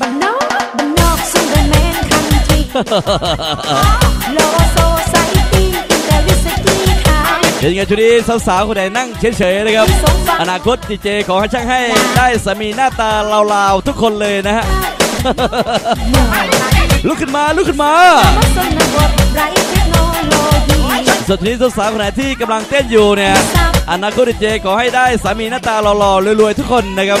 บ้านนอกบ้านนอกซุนเดอร์แมนคันทรีโลโซไซตี้อินเตอร์วิสกี้ขายเป็นไงชุดนี้สาวๆคนไหนนั่งเฉยๆนะครับ อนาคตดีเจขอให้ช่างให้ได้สามีหน้าตาลาวๆทุกคนเลยนะฮะลุกขึ้นมาลุกขึ้นมามาสนบทไร้เทคโนโลยีส่วนทีนี้สาวๆคนไหนที่กำลังเต้นอยู่เนี่ยอนาคตดีเจขอให้ได้สามีหน้าตาหล่อๆรวยๆทุกคนนะครับ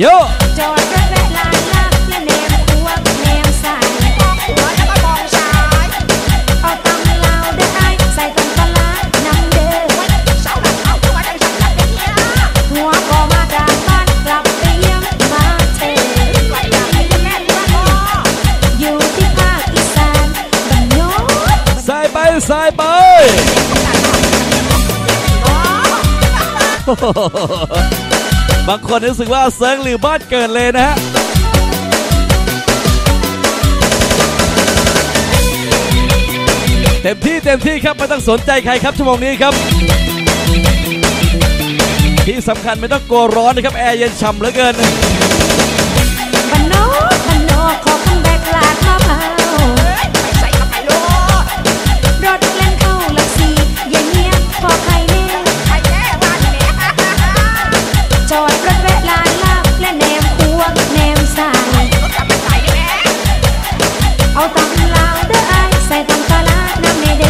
โยจอดรถแวะลานลาบและแนมคัวแนมสายเอาตำลาวเด้อไอายใส่ตำปลาร้าน้ำเด้อหัวก็มาจากบ้านกลับไปเยี่ยมมาเทอยู่ที่ภาคอีสานบ้านนอกสายไปสายไป บางคนรู้สึกว่าเซิร์งหรือบ้านเกิดเลยนะฮะเต็มที่เต็มที่ครับไม่ต้องสนใจใครครับชั่วโมงนี้ครับ ที่สำคัญไม่ต้องกลัวร้อนนะครับ แอร์เย็นฉ่ำเหลือเกินบ้านน อไอายใ